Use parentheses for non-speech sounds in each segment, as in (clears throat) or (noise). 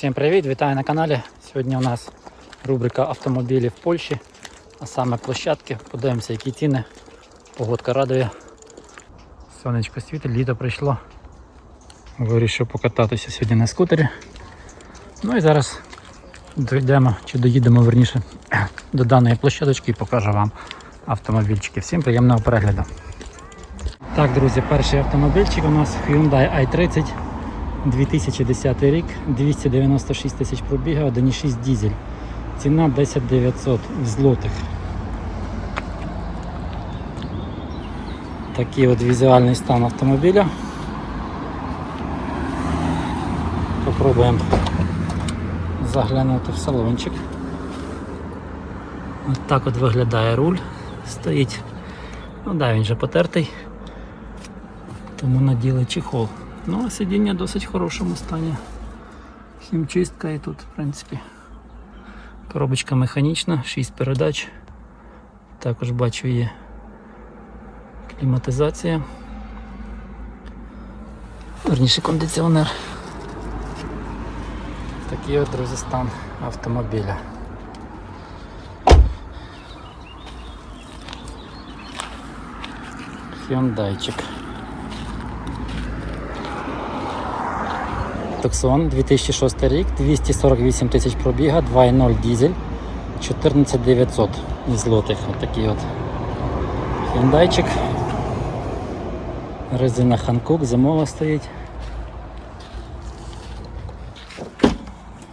Всім привіт, вітаю на каналі. Сьогодні у нас рубрика автомобілі в Польщі, а саме площадки. Подивимося, які ціни. Погодка радує. Сонечко світить, літо прийшло. Вирішив покататися сьогодні на скутері. Ну і зараз дійдемо чи доїдемо верніше (clears throat) до даної площадочки і покажу вам автомобільчики. Всім приємного перегляду. Так, друзі, перший автомобільчик у нас Hyundai i30 2010 рік, 296 тисяч пробіга, 1,6 дізель. Ціна 10 900 в злотих. Такий от візуальний стан автомобіля. Попробуємо заглянути в салончик. Ось так от виглядає руль. Стоїть. Ну да, він вже потертий. Тому наділи чехол. Ну, а сидіння в досить хорошому стані. Хімчистка і тут, в принципі, коробочка механічна, 6 передач. Також бачу є кліматизація. Верніше кондиціонер. Такий от, друзі, стан автомобіля. Hyundaiчик. Tucson 2006 рік, 248 тисяч пробіга, 2.0 дізель, 14 900 злотих. Отакий от хендайчик. Резина Ханкук, зимова стоїть.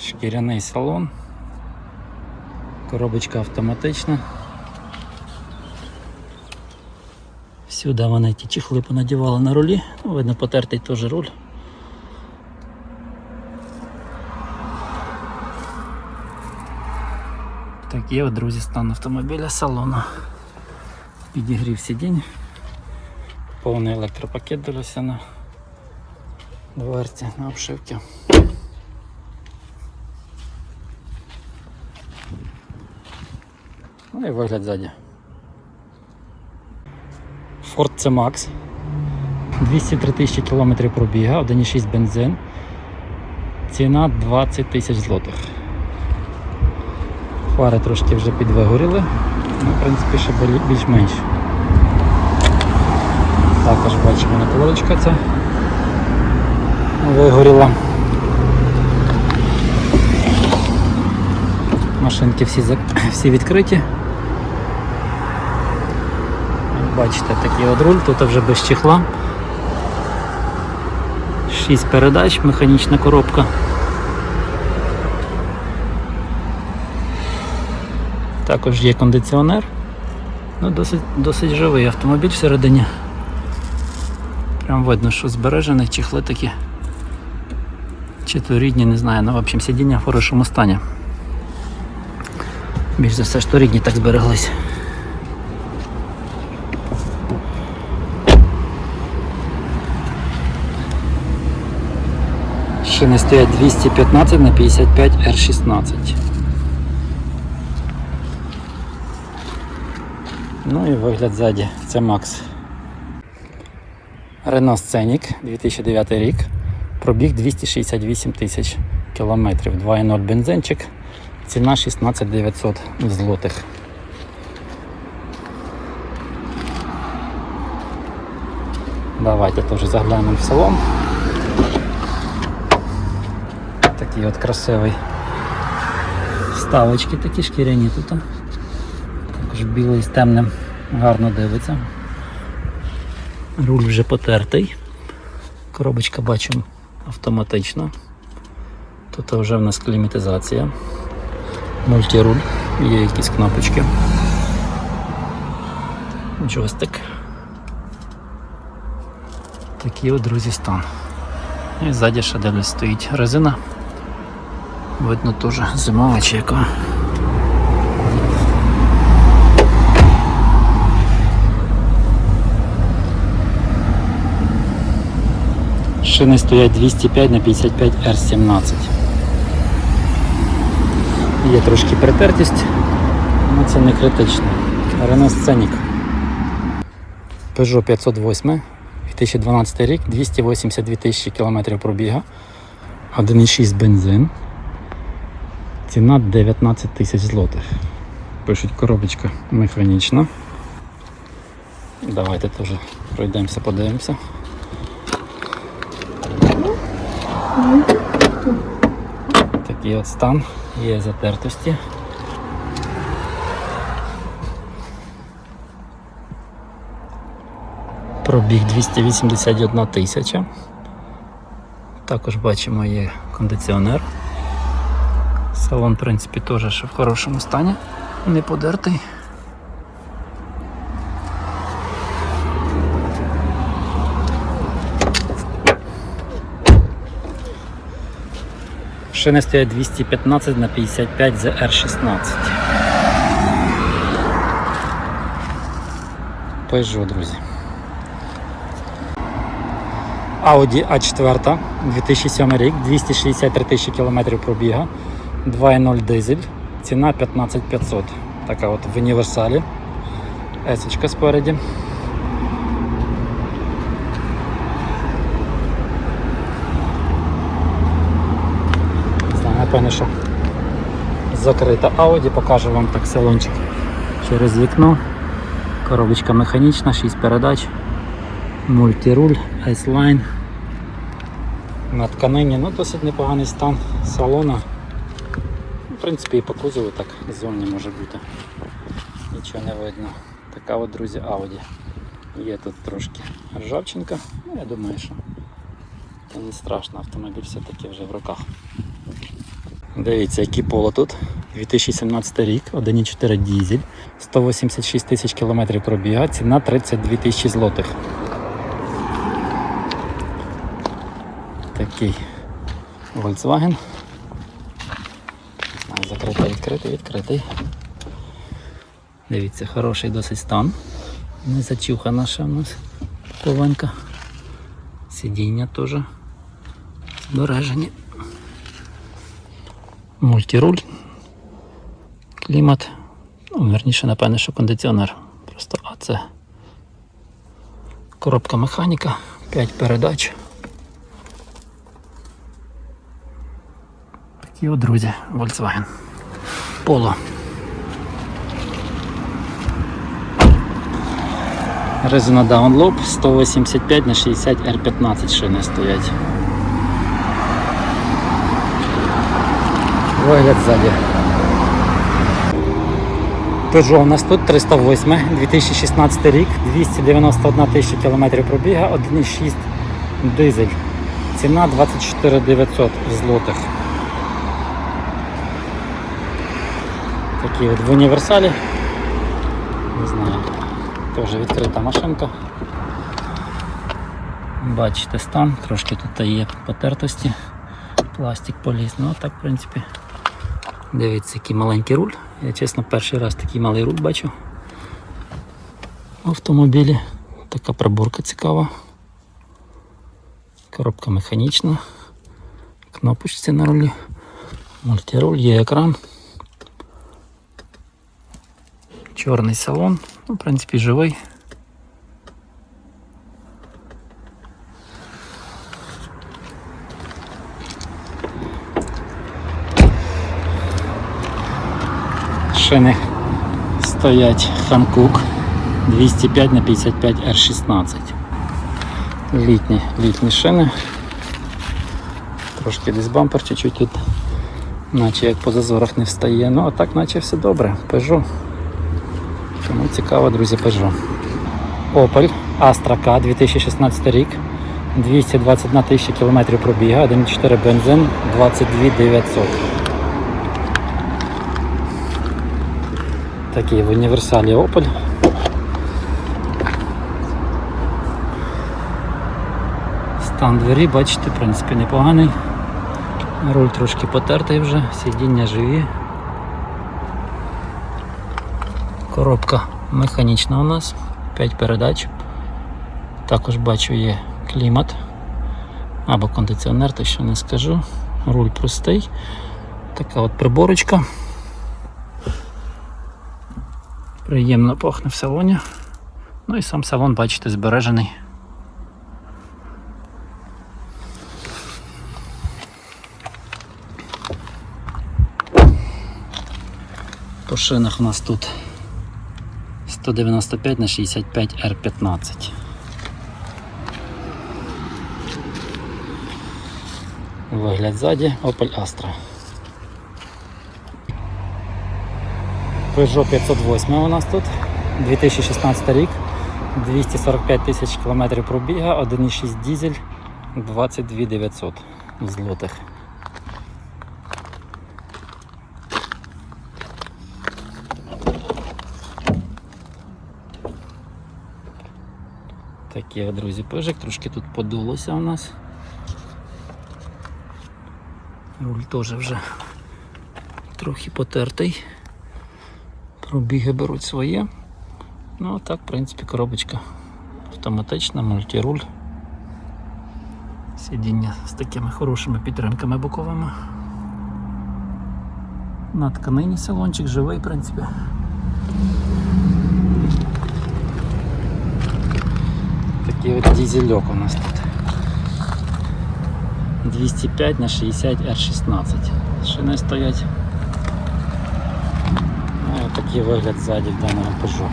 Шкіряний салон. Коробочка автоматична. Всюди вони ті чехли понадівали на рулі. Ну, видно, потертий теж руль. От, друзі, стан автомобіля салону. Підігрів сидінь. Повний електропакет дивлюся на дверці, на обшивці. Ну і вигляд ззаді. Ford C-Max. 203 тисячі кілометрів пробіга, 1,6 бензин. Ціна 20 тисяч злотих. Фари трошки вже підвигоріли, ну, в принципі, ще більш-менш. Також бачимо наколочка ця вигоріла. Машинки всі, (clears throat) всі відкриті. Бачите, такий от руль, тут вже без чехла. 6 передач, механічна коробка. Також є кондиціонер. Ну, досить, досить живий автомобіль всередині. Прям видно, що збережений, чехли такі. Чи то рідні, не знаю, ну в общем сидіння в хорошому стані. Більш за все, що рідні так збереглись. Шини стоять 215 на 55 R16. Ну і вигляд ззаді. Це Макс. Renault Scenic 2009 рік. Пробіг 268 тисяч кілометрів. 2.0 бензинчик. Ціна 16 900 злотих. Давайте теж заглянемо в салон. Такий от красивий. Вставочки такі шкіряні тут. Також білий з темним гарно дивиться. Руль вже потертий. Коробочка бачимо автоматична. Тут вже в нас кліматизація. Мультируль, є якісь кнопочки. Джойстик. Такий от, друзі, стан. І ззаді ще дивлюсь стоїть резина. Видно теж зимова чи яка. Шини стоять 205 на 55 R17. Є трошки притертість, але це не критично. Renault Scenic. Peugeot 508, 2012 рік, 282 тисячі кілометрів пробіга, 1,6 бензин, Ціна 19 тисяч злотих. Пишуть коробочка механічна. Давайте теж пройдемося, подивимося. Такий от стан, є затертості. Пробіг 281 тисяча. Також бачимо є кондиціонер. Салон, в принципі, теж в хорошому стані, не подертий. Шини стоять 215 на 55 ZR16. Peugeot, друзі. Audi A4 2007 рік, 263 тисячі кілометрів пробіга, 2.0 дизель, ціна 15500. Така от в універсалі. Есочка спереді. Напевно, що закрита Audi, покажу вам так салончик через вікно. Коробочка механічна, 6 передач, мультируль, S-Line. На тканині ну, досить непоганий стан салона. В принципі, і по кузову так зовні може бути. Нічого не видно. Така от, друзі, Audi. Є тут трошки ржавчинка, ну я думаю, що це не страшно, автомобіль все-таки вже в руках. Дивіться, який поло тут. 2017 рік, 1,4 дізель, 186 тисяч кілометрів пробіга, ціна 32 тисячі злотих. Такий Volkswagen. Закритий, відкритий, відкритий. Дивіться, хороший досить стан. Не зачухана ще в нас половинка. Сидіння теж збережені. Мультируль. Клімат. Ну, верніше, напевне, що кондиціонер. Просто а це коробка механіка, 5 передач. Такі от, друзі, Volkswagen. Polo. Резина Downloop 185 на 60 R15 шини стоять. Вигляд ззаді. Peugeot у нас тут 308, 2016 рік, 291 тисяча кілометрів пробіга, 1,6 дизель. Ціна 24 900 злотих. Такі от в універсалі. Не знаю. Теж відкрита машинка. Бачите стан, трошки тут є потертості. Пластик поліз, ну так в принципі. Дивіться, який маленький руль. Я чесно перший раз такий малий руль бачу. В автомобілі. Така приборка цікава. Коробка механічна. Кнопочці на рулі. Мультируль, є екран. Чорний салон, ну, в принципі, живий. Шини стоять Ханкук 205 на 55 R16. Літні, літні шини. Трошки десь бампер чуть-чуть тут, наче як по зазорах не встає. Ну а так наче все добре. Peugeot. Тому цікаво, друзі, Peugeot. Opel Astra K 2016 рік. 221 тисяча кілометрів пробіга, 1,4 бензин, 22 900. Такий в універсалі Opel. Стан двері, бачите, в принципі, непоганий. Руль трошки потертий вже, сидіння живі. Коробка механічна у нас, 5 передач. Також бачу є клімат або кондиціонер, то що не скажу. Руль простий. Така от приборочка. Приємно пахне в салоні. Ну і сам салон, бачите, збережений. По шинах у нас тут 195 на 65 R15. Вигляд ззаді Opel Astra. Peugeot 508 у нас тут. 2016 рік. 245 тисяч кілометрів пробіга, 1,6 дізель, 22 900 злотих. Такий, друзі, пижик, трошки тут подулося у нас. Руль теж вже трохи потертий. Пробіги беруть своє. Ну, а так, в принципі, коробочка автоматична, мультируль. Сидіння з такими хорошими підтримками боковими. На тканині салончик живий, в принципі. Такий от дізельок у нас тут. 205 на 60 R16. Шини стоять. Такий вигляд ззаді в даному Peugeot.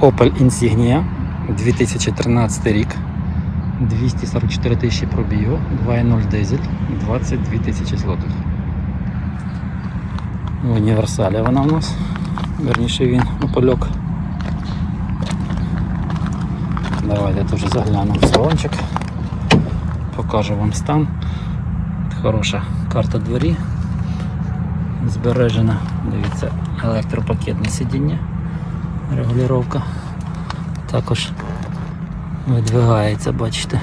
Opel Insignia 2013 рік. 244 тисячі пробігу, 2.0 дизель, 22 тисячі злотих. В універсалі вона у нас. Верніше він опольок. Давайте теж заглянемо в салончик. Покажу вам стан. Хороша карта дворі. Збережена, дивіться, електропакетне сидіння, регулювання. Також видвигається, бачите,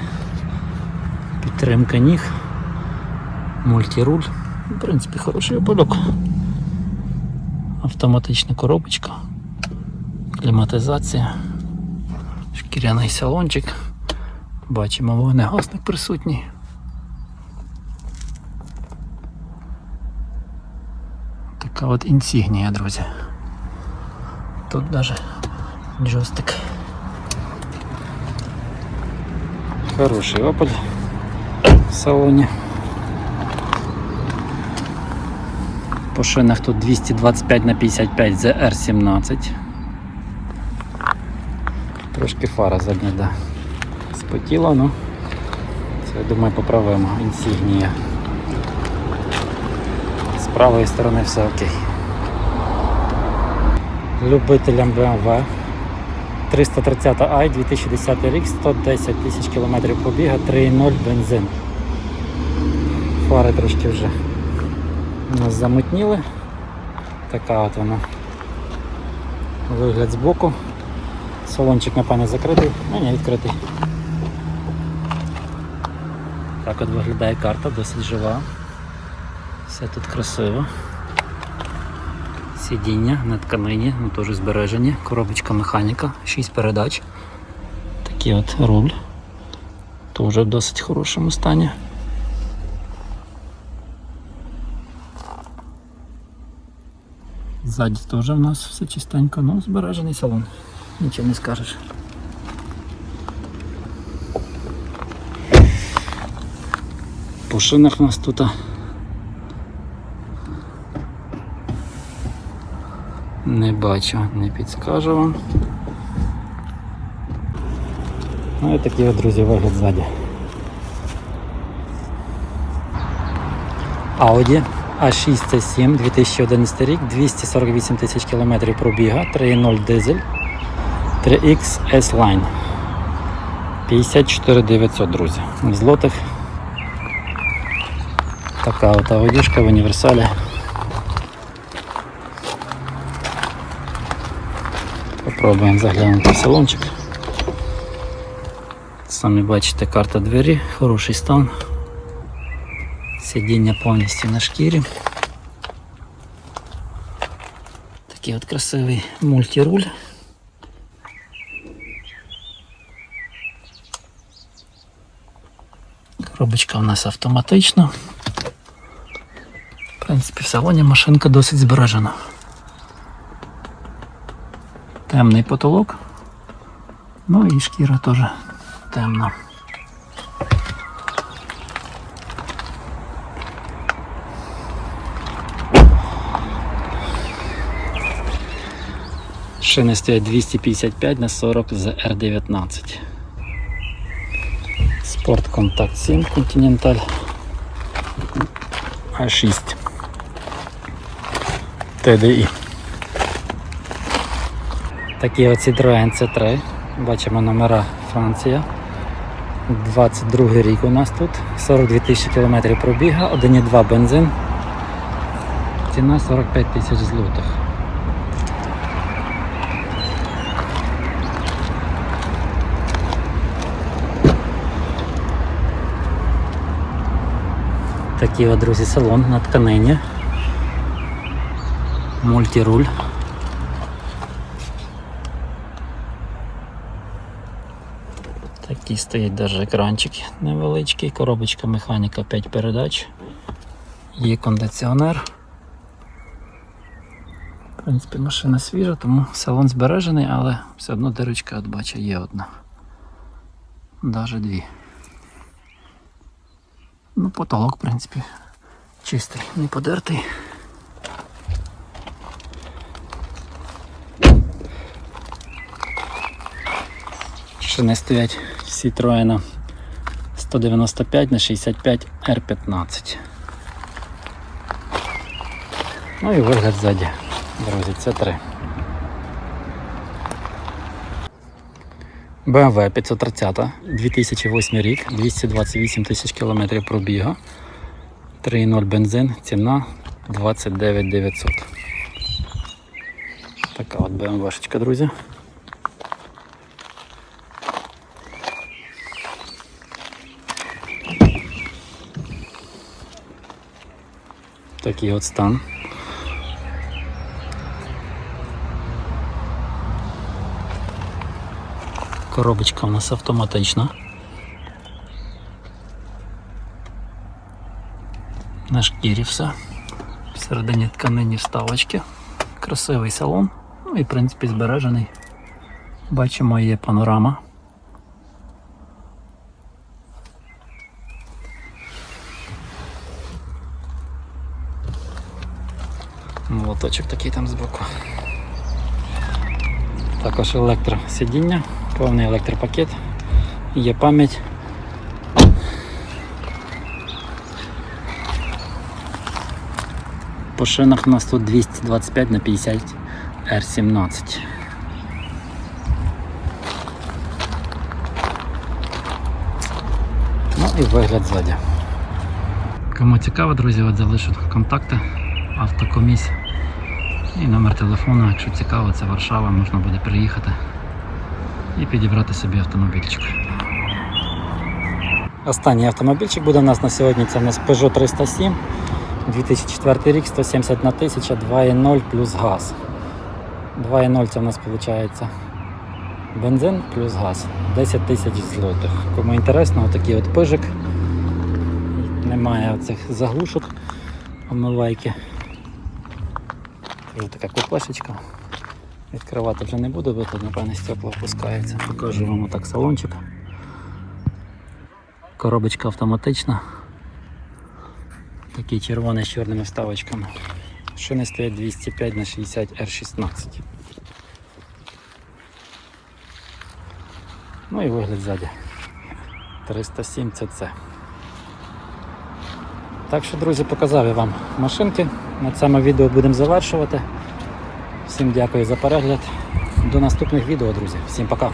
підтримка ніг, мультируль. В принципі, хороший опольок. Автоматична коробочка, кліматизація, шкіряний салончик. Бачимо, вогнегасник присутній. Така от інсігнія, друзі. Тут навіть джойстик. Хороший опель в салоні. По шинах тут 225 на 55 ZR17. Трошки фара задня, да. Спотіла, ну це я думаю поправимо. Інсігнія. З правої сторони все окей. Любителям BMW 330 i 2010 рік, 110 тисяч кілометрів побіга, 3.0 бензин. Фари трошки вже нас замутніли. Така от вона. Вигляд збоку. Салончик напевне закритий, а ні, відкритий. Так от виглядає карта, досить жива. Все тут красиво. Сидіння на тканині, ну теж збережені. Коробочка механіка, 6 передач. Такий от руль. Теж в досить хорошому стані. Ззаді теж в нас все чистенько, ну збережений салон. Нічого не скажеш. По шинах у нас тут Не бачу, не підскажу вам. Ну і такий друзі, вигляд ззаді. Audi A6 C7 2011 рік, 248 тисяч кілометрів пробіга, 3.0 дизель, 3X S-Line. 54 900, друзі. В злотих. Така от аудішка в універсалі. Попробуємо заглянути в салончик. Самі бачите, карта двері, хороший стан. Сидіння повністю на шкірі. Такий от красивий мультируль. Коробочка у нас автоматична. В принципі, в салоні машинка досить збережена темний потолок. Ну і шкіра теж темна. Шини стоять 255 на 40 R19. Спорт Контакт 7 Continental А6 TDI Такі оці Citroen C3. Бачимо номера Франція. 22 рік у нас тут. 42 тисячі кілометрів пробіга, 1,2 бензин. Ціна 45 тисяч злотих. Такий от, друзі, салон на тканині. Мультируль. Такий стоїть даже екранчик невеличкий, коробочка механіка 5 передач. Є кондиціонер. В принципі, машина свіжа, тому салон збережений, але все одно дирочка от бачу є одна. Даже дві. Ну, потолок, в принципі, чистий, не подертий. Шини стоять Citroen 195 на 65 R15. Ну і вигляд ззаді, друзі, це 3. BMW 530, 2008 рік, 228 тисяч кілометрів пробігу, 3.0 бензин, ціна 29 900. Така от BMW-шечка, друзі. Такий от стан. Коробочка у нас автоматична. На шкірі все. Всередині тканині вставочки. Красивий салон. Ну і в принципі збережений. Бачимо, є панорама. Молоточок такий там збоку. Також електросидіння, повний електропакет, є пам'ять. По шинах у нас тут 225 на 50 R17. Ну і вигляд ззаді. Кому цікаво, друзі, от залишу контакти, автокоміс і номер телефону, якщо цікаво, це Варшава, можна буде приїхати і підібрати собі автомобільчик. Останній автомобільчик буде у нас на сьогодні. Це у нас Peugeot 307, 2004 рік, 171 тисяча, 2.0 плюс газ. 2.0 це у нас виходить бензин плюс газ. 10 тисяч злотих. Кому інтересно, отакий от пижик. Немає оцих заглушок, омивайки. Вже така купешечка. Відкривати вже не буду, бо тут, напевне, стекло опускається. Покажу вам отак салончик. Коробочка автоматична. Такий червоний з чорними вставочками. Шини стоять 205 на 60 R16. Ну і вигляд ззаді. 307 CC. Так що, друзі, показав я вам машинки. На цьому відео будемо завершувати. Всім дякую за перегляд. До наступних відео, друзі. Всім пока.